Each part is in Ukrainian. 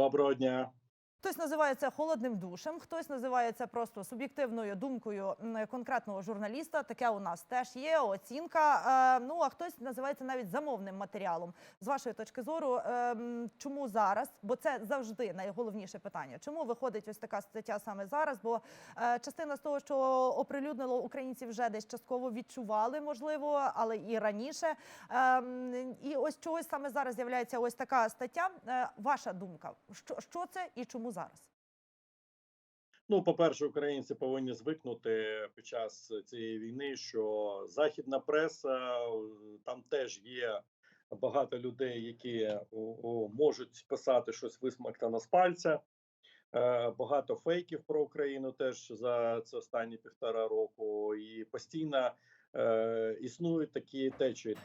Доброго дня. Хтось називає це холодним душем, хтось називає це просто суб'єктивною думкою конкретного журналіста. Таке у нас теж є оцінка. Е, ну а хтось називає це навіть замовним матеріалом. З вашої точки зору, е, чому зараз? Бо це завжди найголовніше питання. Чому виходить ось така стаття саме зараз? Бо е, частина з того, що оприлюднило українці, вже десь частково відчували, можливо, але і раніше. І ось чогось саме зараз з'являється ось така стаття. Ваша думка, що це і чому зараз? Ну, по-перше, українці повинні звикнути під час цієї війни, що західна преса е, там теж є багато людей, які о, можуть писати щось висмактане з пальця. Е, Багато фейків про Україну теж за це останні півтора року, і постійно е, існують такі течії.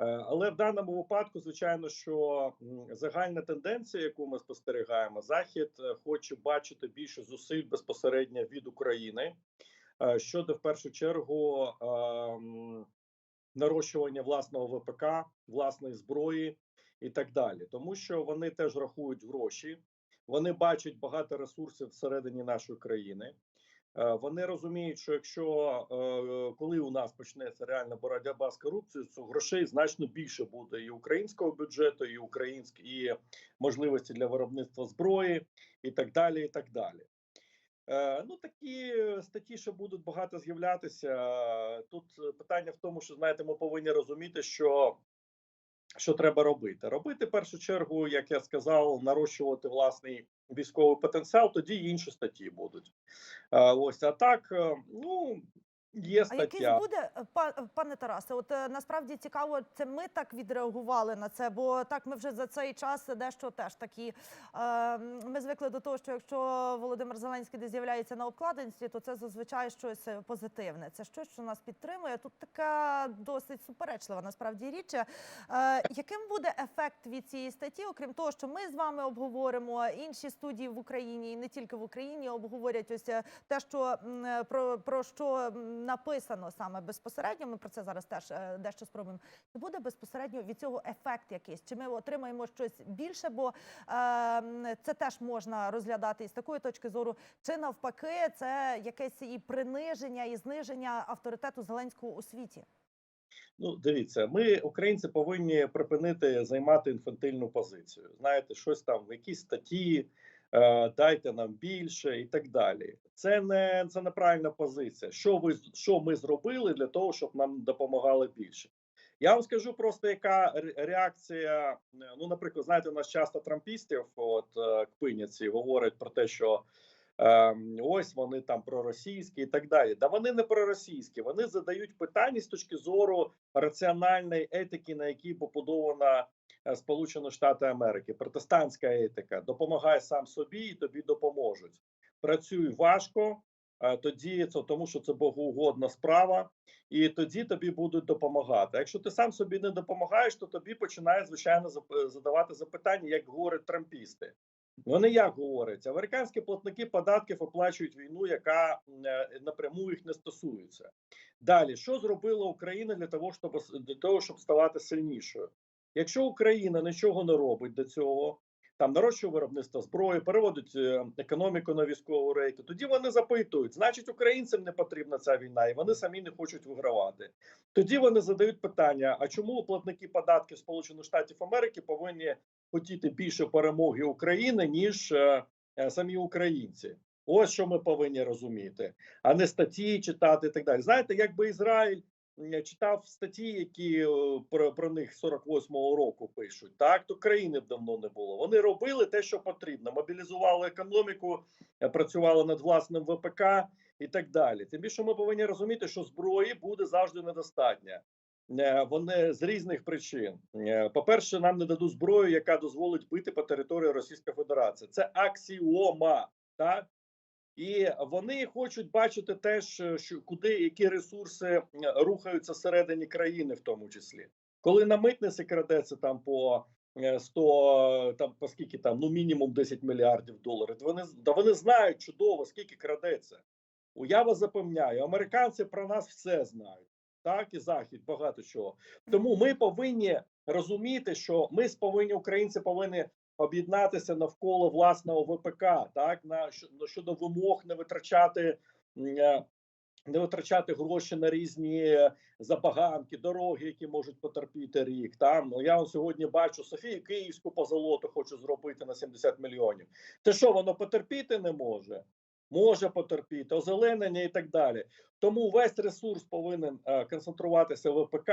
Е, Але в даному випадку, звичайно, що загальна тенденція, яку ми спостерігаємо, захід е, хоче бачити більше зусиль безпосередньо від України е, щодо в першу чергу нарощування власного ВПК, власної зброї і так далі, тому що вони теж рахують гроші, вони бачать багато ресурсів всередині нашої країни. Е, Вони розуміють, що якщо е, коли у нас почнеться реальна боротьба з корупцією, то грошей значно більше буде і українського бюджету, і українськ, і можливості для виробництва зброї, і так далі. І так далі. Е, Ну такі статті ще будуть багато з'являтися. Тут питання в тому, що знаєте, ми повинні розуміти, що. Що треба робити? Робити в першу чергу, як я сказав, нарощувати власний військовий потенціал, тоді інші статті будуть. Е, Ось а так, е, ну є А якийсь буде е, е, пане Тарасе? От е, насправді цікаво, це ми так відреагували на це, бо так ми вже за цей час дещо теж такі. Е, ми звикли до того, що якщо Володимир Зеленський десь з'являється на обкладинці, то це зазвичай щось позитивне. Це щось, що нас підтримує. Тут така досить суперечлива насправді річ. Е, яким буде ефект від цієї статті, окрім того, що ми з вами обговоримо інші студії в Україні і не тільки в Україні обговорять ось те, що про, про що написано саме безпосередньо. Ми про це зараз теж е, дещо спробуємо. Чи буде безпосередньо від цього ефект якийсь? Чи ми отримаємо щось більше? Бо е, це теж можна розглядати із такої точки зору, чи навпаки, це якесь і приниження, і зниження авторитету Зеленського у світі. Ну, дивіться, ми, українці, повинні припинити займати інфантильну позицію. Знаєте, щось там в якійсь статті, дайте нам більше і так далі. Це не це неправильна позиція. Що ви що ми зробили для того, щоб нам допомагали більше? Я вам скажу просто, яка реакція. е, Ну, наприклад, знаєте, у нас часто трампістів, от е, кпиняці, говорять про те, що Ем, ось вони там проросійські і так далі. Да вони не проросійські, вони задають питання з точки зору раціональної етики, на якій побудована е, Сполучені Штати Америки. Протестантська етика допомагай сам собі, і тобі допоможуть. Працюй важко. е, Тоді це тому, що це богоугодна справа, і тоді тобі будуть допомагати. Якщо ти сам собі не допомагаєш, то тобі починають звичайно задавати запитання, як говорять трампісти. Вони як говорять, американські платники податків оплачують війну, яка е, напряму їх не стосується. Далі, що зробила Україна для того, щоб для того, щоб ставати сильнішою? Якщо Україна нічого не робить до цього, там нарощує виробництво зброї, переводить е, економіку на військову рейку, тоді вони запитують, значить, українцям не потрібна ця війна, і вони самі не хочуть вигравати. Тоді вони задають питання: а чому платники податків Сполучених Штатів Америки повинні хотіти більше перемоги України, ніж е, е, самі українці. Ось що ми повинні розуміти, а не статті читати і так далі. Знаєте, якби Ізраїль читав статті, які е, про, про них 48-го року пишуть, так то країни б давно не було. Вони робили те, що потрібно, мобілізували економіку, е, працювали над власним ВПК і так далі. Тим більше ми повинні розуміти, що зброї буде завжди недостатньо. Е, Вони з різних причин. Е, По-перше, нам не дадуть зброю, яка дозволить бити по території Російської Федерації. Це аксіома, так? І вони хочуть бачити теж, е, що куди які ресурси е, рухаються всередині країни, в тому числі. Коли на митниці крадеться там по е, 100, там по скільки там, ну мінімум 10 мільярдів доларів. Вони да вони знають чудово, скільки крадеться. Я вас запевняю, американці про нас все знають. Так і захід, багато чого. Тому ми повинні розуміти, що ми повинні, українці повинні об'єднатися навколо власного ВПК, так на щодо вимог не витрачати. е, Не витрачати гроші на різні забаганки, дороги, які можуть потерпіти рік. Там ну я сьогодні бачу Софію Київську по золоту хочу зробити на 70 мільйонів. Те що воно потерпіти не може? Може потерпіти, озеленення і так далі. Тому весь ресурс повинен е, концентруватися в ВПК.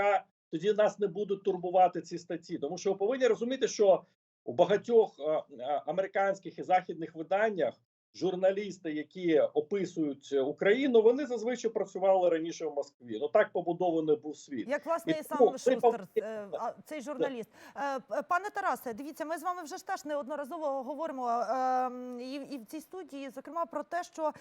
Тоді нас не будуть турбувати ці статті. Тому що ви повинні розуміти, що у багатьох е, е, американських і західних виданнях журналісти, які описують Україну, вони зазвичай працювали раніше в Москві. Ну так побудований був світ. Як власне І тому сам Шустер, е, цей журналіст. Пане Тарасе, дивіться, ми з вами вже ж теж неодноразово говоримо і, в цій студії, зокрема, про те, що.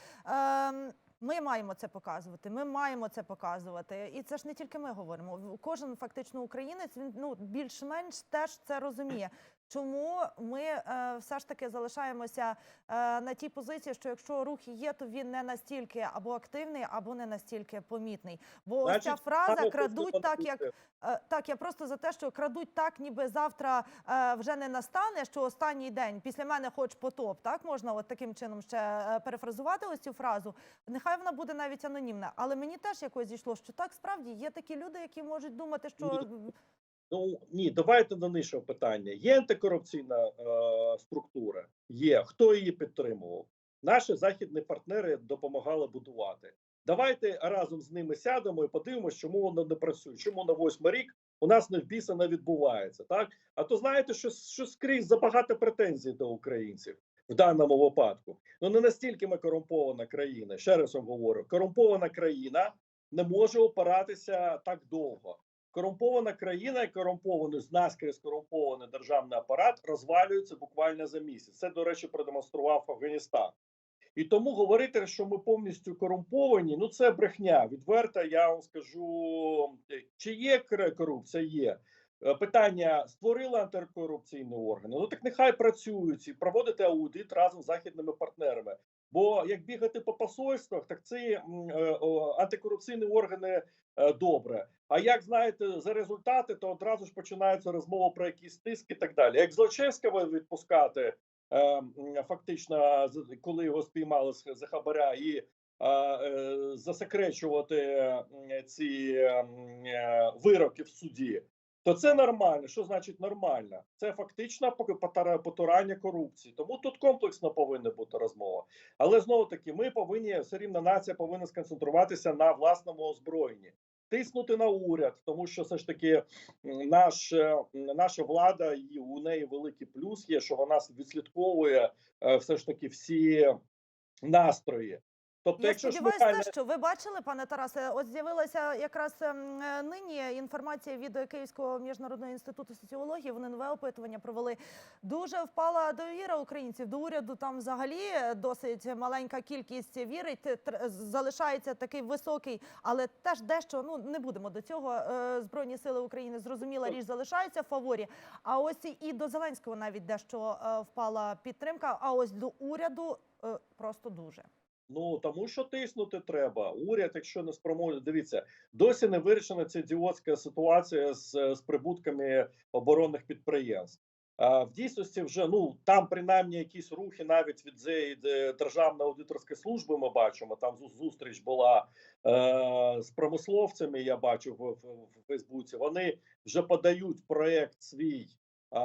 Ми маємо це показувати. Ми маємо це показувати, і це ж не тільки ми говоримо. Кожен фактично українець він ну більш-менш теж це розуміє. Чому ми е, все ж таки залишаємося е, на тій позиції, що якщо рух є, то він не настільки або активний, або не настільки помітний. Бо ось ця фраза крадуть так, як Е, Так, я просто за те, що крадуть так, ніби завтра е, вже не настане, що останній день після мене хоч потоп. Так можна от таким чином ще е, перефразувати ось цю фразу. Нехай вона буде навіть анонімна, але мені теж якось зійшло, що так справді є такі люди, які можуть думати, що Ну ні, давайте до іншого питання. Є антикорупційна е, структура, є хто її підтримував. Наші західні партнери допомагали будувати. Давайте разом з ними сядемо і подивимося, чому воно не працює. Чому на восьмий рік у нас не вбіса не відбувається. Так а то знаєте, що, що скрізь забагато претензій до українців в даному випадку. Ну не настільки ми корумпована країна. Ще раз вам говорю: корумпована країна не може опиратися так довго. Корумпована країна і корумпований наскрізь корумпований державний апарат розвалюється буквально за місяць. Це, до речі, продемонстрував Афганістан. І тому говорити, що ми повністю корумповані, ну це брехня. Відверто я вам скажу, чи є корупція? Є. Е, Питання створили антикорупційні органи. Ну так нехай працюють і проводити аудит разом з західними партнерами. Бо як бігати по посольствах, так м, е, антикорупційні органи е, добре. А як знаєте за результати, то одразу ж починається розмова про якісь тиск і так далі. Як Злочевського відпускати е, фактично, коли його спіймали з- хабаря, і засекречувати ці вироки в суді. То це нормально. Що значить нормально? Це фактично потурання корупції. Тому тут комплексно повинна бути розмова. Але знову таки, ми повинні все рівно нація повинна сконцентруватися на власному озброєнні, тиснути на уряд, тому що все ж таки наш, е, наша влада і у неї великий плюс є, що вона відслідковує е, все ж таки всі настрої. Тобто, Я якщо сподіваюся, Михайло... що ви бачили, пане Тарасе. От з'явилася якраз ем, нині інформація від Київського міжнародного інституту соціології. Вони нове опитування провели. Дуже впала довіра українців до уряду. Там взагалі досить маленька кількість вірить. Залишається такий високий, але теж дещо ну не будемо до цього. Е, Збройні сили України зрозуміла річ залишаються в фаворі. А ось і- і до Зеленського навіть дещо е, впала підтримка. А ось до уряду е, просто дуже. Ну тому що тиснути треба. Уряд, якщо не спроможний, дивіться, досі не вирішена ця ідіотська ситуація з, з прибутками оборонних підприємств. А в дійсності вже ну там принаймні якісь рухи навіть від цієї державної аудиторської служби. Ми бачимо. Там зу- зустріч була е, з промисловцями. Я бачу в, в, в Фейсбуці. Вони вже подають проект свій.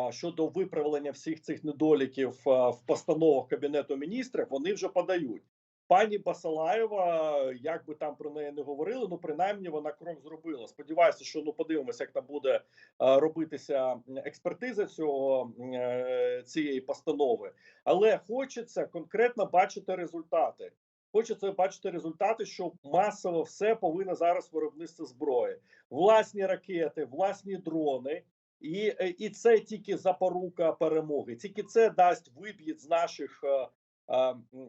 Щодо виправлення всіх цих недоліків в постановах кабінету міністрів, вони вже подають. Пані Басалаєва, як би там про неї не говорили, ну принаймні вона крок зробила. Сподіваюся, що ну подивимося, як там буде е, робитися експертиза цього е, цієї постанови. Але хочеться конкретно бачити результати. Хочеться бачити результати, що масово все повинно зараз виробництво зброї, власні ракети, власні дрони. І, е, і це тільки запорука перемоги. Тільки це дасть виб'їть з наших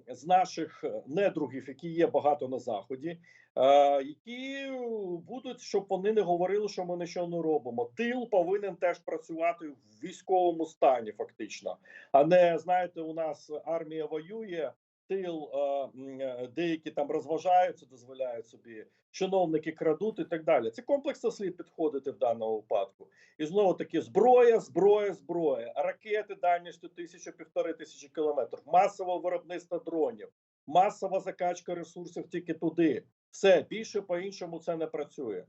з наших е, недругів, які є багато на заході, е, які будуть, щоб вони не говорили, що ми нічого не робимо. Тил повинен теж працювати в військовому стані, фактично, а не знаєте, у нас армія воює. М, е, деякі там розважаються, дозволяють собі, чиновники крадуть і так далі. Це комплексно слід підходити в даному випадку. І знову таки зброя, зброя, зброя, ракети дальністю тисячу півтори тисячі кілометрів, масове виробництво дронів, масова закачка ресурсів тільки туди. Все більше по іншому це не працює.